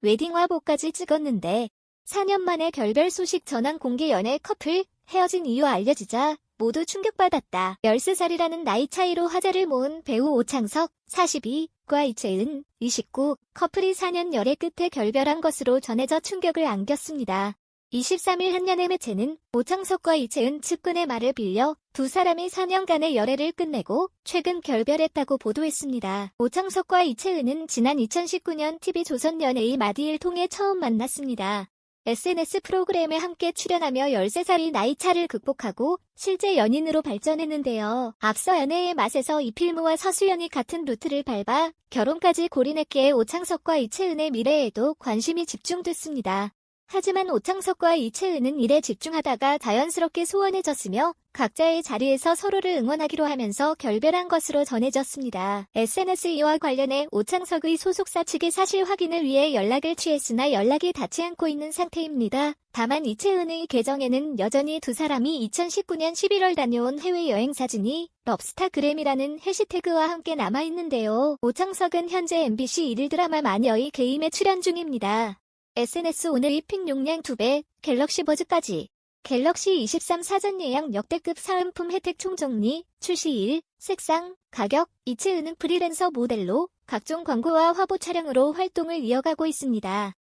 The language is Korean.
웨딩 화보까지 찍었는데 4년 만에 결별 소식 전한 공개 연애 커플 헤어진 이유 알려지자 모두 충격받았다. 13살이라는 나이 차이로 화제를 모은 배우 오창석 42과 이채은 29 커플이 4년 열애 끝에 결별한 것으로 전해져 충격을 안겼습니다. 23일 한연의 매체는 오창석과 이채은 측근의 말을 빌려 두 사람이 4년간의 열애를 끝내고 최근 결별했다고 보도했습니다. 오창석과 이채은은 지난 2019년 TV조선 연예의 마디를 통해 처음 만났습니다. SNS 프로그램에 함께 출연하며 13살이 나이 차를 극복하고 실제 연인으로 발전했는데요. 앞서 연애의 맛에서 이필무와 서수연이 같은 루트를 밟아 결혼까지 골인했기에 오창석과 이채은의 미래에도 관심이 집중됐습니다. 하지만 오창석과 이채은은 일에 집중하다가 자연스럽게 소원해졌으며 각자의 자리에서 서로를 응원하기로 하면서 결별한 것으로 전해졌습니다. SNS 이와 관련해 오창석의 소속사 측의 사실 확인을 위해 연락을 취했으나 연락이 닿지 않고 있는 상태입니다. 다만 이채은의 계정에는 여전히 두 사람이 2019년 11월 다녀온 해외여행 사진이 럽스타그램이라는 해시태그와 함께 남아있는데요. 오창석은 현재 MBC 일일 드라마 마녀의 게임에 출연 중입니다. SNS 오늘이 픽 용량 2배, 갤럭시 버즈까지. 갤럭시 23 사전 예약 역대급 사은품 혜택 총정리, 출시일, 색상, 가격, 이채은은 프리랜서 모델로 각종 광고와 화보 촬영으로 활동을 이어가고 있습니다.